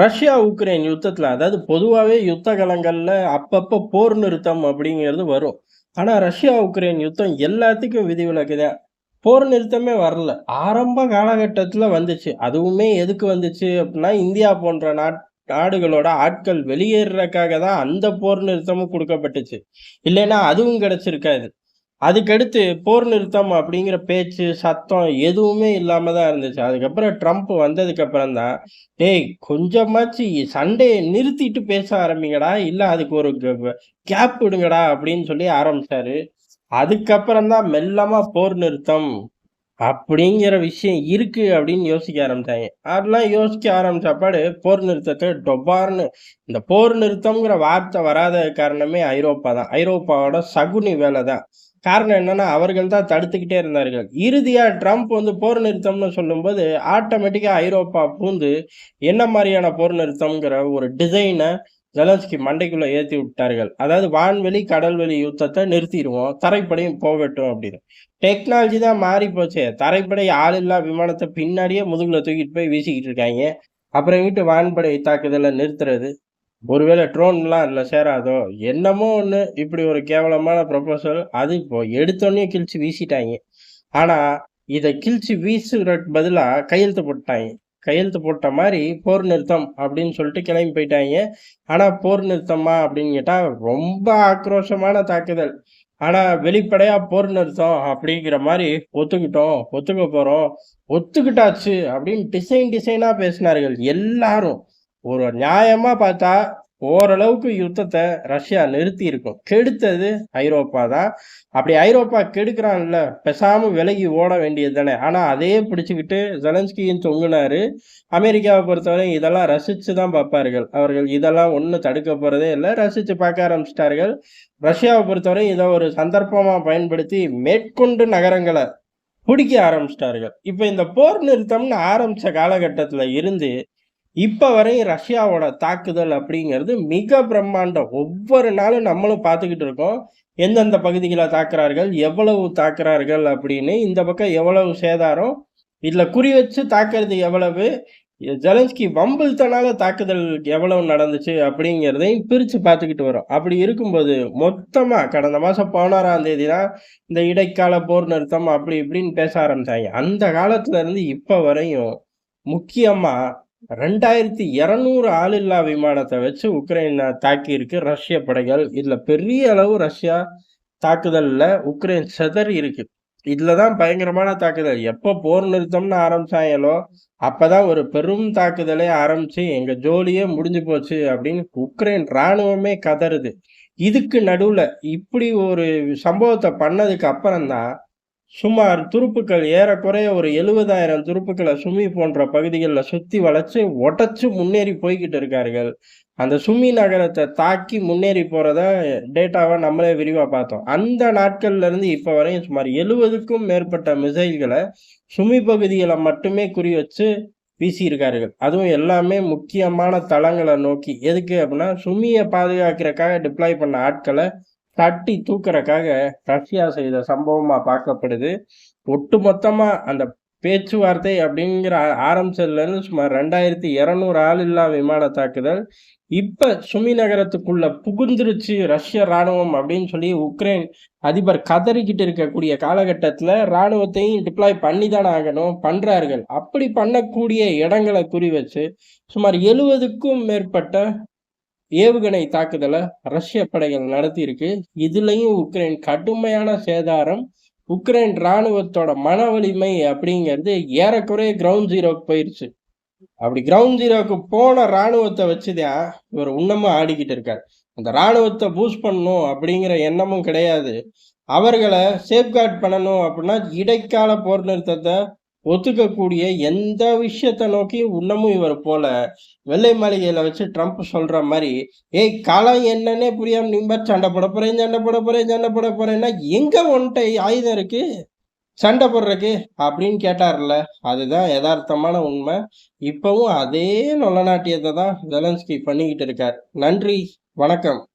Russia, Ukraine யுத்தத்தில் அதாவது பொதுவாகவே யுத்த கலங்களில் அப்பப்போ போர் நிறுத்தம் அப்படிங்கிறது வரும். ஆனால் ரஷ்யா, உக்ரைன் யுத்தம் எல்லாத்துக்கும் விதிவிலக்குதான் போர் நிறுத்தமே வரல. ஆரம்ப காலகட்டத்தில் வந்துச்சு. அதுவுமே எதுக்கு வந்துச்சு அப்படின்னா இந்தியா போன்ற நாட் நாடுகளோட ஆட்கள் வெளியேறுறதுக்காக தான் அந்த போர் நிறுத்தமும் கொடுக்கப்பட்டுச்சு இல்லைன்னா அதுவும் கிடைச்சிருக்காது. அதுக்கடுத்து போர் நிறுத்தம் அப்படிங்கிற பேச்சு, சத்தம் எதுவுமே இல்லாம தான் இருந்துச்சு. அதுக்கப்புறம் ட்ரம்ப் வந்ததுக்கப்புறம் தான், "டேய் கொஞ்சமாச்சு சண்டையை நிறுத்திட்டு பேச ஆரம்பிங்கடா. இல்ல அதுக்கு ஒரு கேப் விடுங்கடா" அப்படின்னு சொல்லி ஆரம்பிச்சாரு. அதுக்கப்புறம் தான் மெல்லமா போர் நிறுத்தம் அப்படிங்கிற விஷயம் இருக்கு அப்படின்னு யோசிக்க ஆரம்பிச்சாங்க அதெல்லாம் யோசிக்க ஆரம்பிச்சப்பாடு போர் நிறுத்தத்தை டொபார்ன்னு இந்த போர் நிறுத்தம்ங்கிற வார்த்தை வராத காரணமே ஐரோப்பா தான். ஐரோப்பாவோட சகுனி வேலை தான். காரணம் என்னன்னா, அவர்கள் தான் தடுத்துக்கிட்டே இருந்தார்கள். இறுதியாக ட்ரம்ப் வந்து போர் நிறுத்தம்னு சொல்லும்போது, ஆட்டோமேட்டிக்காக ஐரோப்பா பூந்து என்ன மாதிரியான போர் நிறுத்தம்ங்கிற ஒரு டிசைனை ஜெலன்ஸ்கி மண்டைக்குள்ளே ஏற்றி விட்டார்கள். அதாவது வான்வெளி, கடல்வெளி யுத்தத்தை நிறுத்திடுவோம் தரைப்படையும் போகட்டும் அப்படின்னு. டெக்னாலஜி தான் மாறி போச்சு தரைப்படை ஆளில்லா விமானத்தை பின்னாடியே முதுகில் தூக்கிட்டு போய் வீசிக்கிட்டு இருக்காங்க அப்புறமேட்டு வான்படை தாக்குதலை நிறுத்துறது. ஒருவேளை ட்ரோன்லாம் அதில் சேராதோ? என்னமோ ஒன்று இப்படி ஒரு கேவலமான ப்ரொபோசல். அது இப்போ எடுத்தோடனே கிழிச்சு வீசிட்டாங்க ஆனால் இதை கிழிச்சு வீசுறதுக்கு பதிலாக கையெழுத்து போட்டாங்க கையெழுத்து போட்ட மாதிரி போர் நிறுத்தம் அப்படின்னு சொல்லிட்டு கிளம்பி போயிட்டாங்க ஆனால் போர் நிறுத்தமா அப்படின்னு கேட்டால் ரொம்ப ஆக்ரோஷமான தாக்குதல். ஆனால் வெளிப்படையாக போர் நிறுத்தம் அப்படிங்கிற மாதிரி ஒத்துக்கிட்டோம், ஒத்துக்க போகிறோம் ஒத்துக்கிட்டாச்சு அப்படின்னு டிசைன் டிசைனாக பேசினார்கள் எல்லாரும். ஒரு நியாயமா பார்த்தா, ஓரளவுக்கு யுத்தத்தை ரஷ்யா நிறுத்தியிருக்கும். கெடுத்தது ஐரோப்பா தான். அப்படி ஐரோப்பா கெடுக்கிறான்ல பேசாம விலகி ஓட வேண்டியது தானே. ஆனா, அதையே பிடிச்சுக்கிட்டு ஜெலன்ஸ்கியும் தொங்குனாரு. அமெரிக்காவை பொறுத்தவரை இதெல்லாம் ரசிச்சு தான் பார்ப்பார்கள். அவர்கள் இதெல்லாம் ஒன்றும் தடுக்க போறதே இல்லை ரசிச்சு பார்க்க ஆரம்பிச்சிட்டார்கள் ரஷ்யாவை பொறுத்தவரை இதை ஒரு சந்தர்ப்பமா பயன்படுத்தி மேற்கொண்டு நகரங்களை பிடிக்க ஆரம்பிச்சிட்டார்கள் இப்போ இந்த போர் நிறுத்தம்னு ஆரம்பித்த காலகட்டத்தில் இருந்து, இப்போ வரையும் ரஷ்யாவோட தாக்குதல் அப்படிங்கிறது மிக பிரம்மாண்டம். ஒவ்வொரு நாளும் நம்மளும் பார்த்துக்கிட்டு இருக்கோம். எந்தெந்த பகுதிகளை தாக்குறார்கள், எவ்வளவு தாக்குறார்கள் அப்படின்னு, இந்த பக்கம் எவ்வளவு சேதாரம், இதில் குறி வச்சு தாக்குறது எவ்வளவு, ஜெலன்ஸ்கி வம்பிழுத்தனால தாக்குதல் எவ்வளவு நடந்துச்சு அப்படிங்கிறதையும் பிரித்து பார்த்துக்கிட்டு வரோம். அப்படி இருக்கும்போது, மொத்தமாக கடந்த மாதம் 16ஆம் தேதி தான் இந்த இடைக்கால போர் நிறுத்தம் அப்படி இப்படின்னு பேச ஆரம்பித்தாங்க அந்த காலத்துலேருந்து இப்போ வரையும் முக்கியமாக ரெண்டாயிரத்தி இரநூறு ஆளில்லா விமானத்தை வச்சு உக்ரைன தாக்கியிருக்கு ரஷ்ய படைகள். இதில் பெரிய அளவு ரஷ்யா தாக்குதலில் உக்ரைன் சிதறி இருக்கு. இதில் தான் பயங்கரமான தாக்குதல். எப்போ போர் நிறுத்தம்னு ஆரம்பிச்சாயாலோ அப்போ தான் ஒரு பெரும் தாக்குதலே ஆரம்பித்து எங்கள் ஜோலியே முடிஞ்சு போச்சு அப்படின்னு உக்ரைன் ராணுவமே கதறுது. இதுக்கு நடுவில் இப்படி ஒரு சம்பவத்தை பண்ணதுக்கு அப்புறம் தான், சுமார் துருப்புக்கள் ஏறக்குறைய ஒரு எழுபதாயிரம் துருப்புக்களை சுமி போன்ற பகுதிகளில் சுற்றி வளைச்சு, உடச்சி முன்னேறி போய்கிட்டு இருக்கார்கள். அந்த சுமி நகரத்தை தாக்கி முன்னேறி போகிறத டேட்டாவை நம்மளே விரிவாக பார்த்தோம். அந்த நாட்கள்லேருந்து இப்போ வரையும் சுமார் 70க்கும் மேற்பட்ட மிசைல்களை சுமி பகுதிகளை மட்டுமே குறி வச்சு வீசியிருக்கார்கள். அதுவும் எல்லாமே முக்கியமான தளங்களை நோக்கி. எதுக்கு அப்படின்னா, சுமியை பாதுகாக்கிறதுக்காக டிப்ளாய் பண்ண ஆட்களை தட்டி தூக்குறதுக்காக ரஷ்யா செய்த சம்பவமா பார்க்கப்படுது. ஒட்டுமொத்தமா அந்த பேச்சுவார்த்தை அப்படிங்கிற ஆரம்பிச்சதுல இருந்து சுமார் 2200 ஆளில்லா விமான தாக்குதல். இப்போ சுமி நகரத்துக்குள்ள புகுந்துருச்சு ரஷ்ய ராணுவம் அப்படின்னு சொல்லி உக்ரைன் அதிபர் கதறிக்கிட்டு இருக்கக்கூடிய காலகட்டத்தில் ராணுவத்தையும் டிப்ளாய் பண்ணி தானே ஆகணும். பண்ணுறார்கள் அப்படி பண்ணக்கூடிய இடங்களை குறி வச்சு, சுமார் 70க்கும் மேற்பட்ட ஏவுகணை தாக்குதலை ரஷ்ய படைகள் நடத்தியிருக்கு. இதுலயும் உக்ரைன் கடுமையான சேதாரம். உக்ரைன் ராணுவத்தோட மன வலிமை அப்படிங்கிறது ஏறக்குறைய கிரவுண்ட் ஜீரோக்கு போயிருச்சு. அப்படி கிரவுண்ட் ஜீரோக்கு போன இராணுவத்தை வச்சுதான் இவர் இன்னமும் ஆடிக்கிட்டு இருக்கார். அந்த இராணுவத்தை பூஸ்ட் பண்ணணும் அப்படிங்கிற எண்ணமும் கிடையாது. அவர்களை சேஃப்கார்ட் பண்ணணும் அப்படின்னா, இடைக்கால போர் நிறுத்தத்தை ஒத்துக்கக்கூடிய எந்த விஷயத்தை நோக்கி இன்னமும் இவர் போல. வெள்ளை மாளிகையில வச்சு ட்ரம்ப் சொல்ற மாதிரி "ஏய் களம் என்னன்னே புரியாம நீ சண்டை போட போறேன், சண்டை போட போறேன், சண்டை போட போறேன்னா, எங்க உன்ட்ட ஆயுதம் இருக்கு? சண்டை போடுறக்கு" அப்படின்னு கேட்டார்ல. அதுதான் எதார்த்தமான உண்மை. இப்பவும் அதே நொல்லநாட்டியத்தை தான் ஜெலன்ஸ்கி பண்ணிக்கிட்டு இருக்கார். நன்றி, வணக்கம்.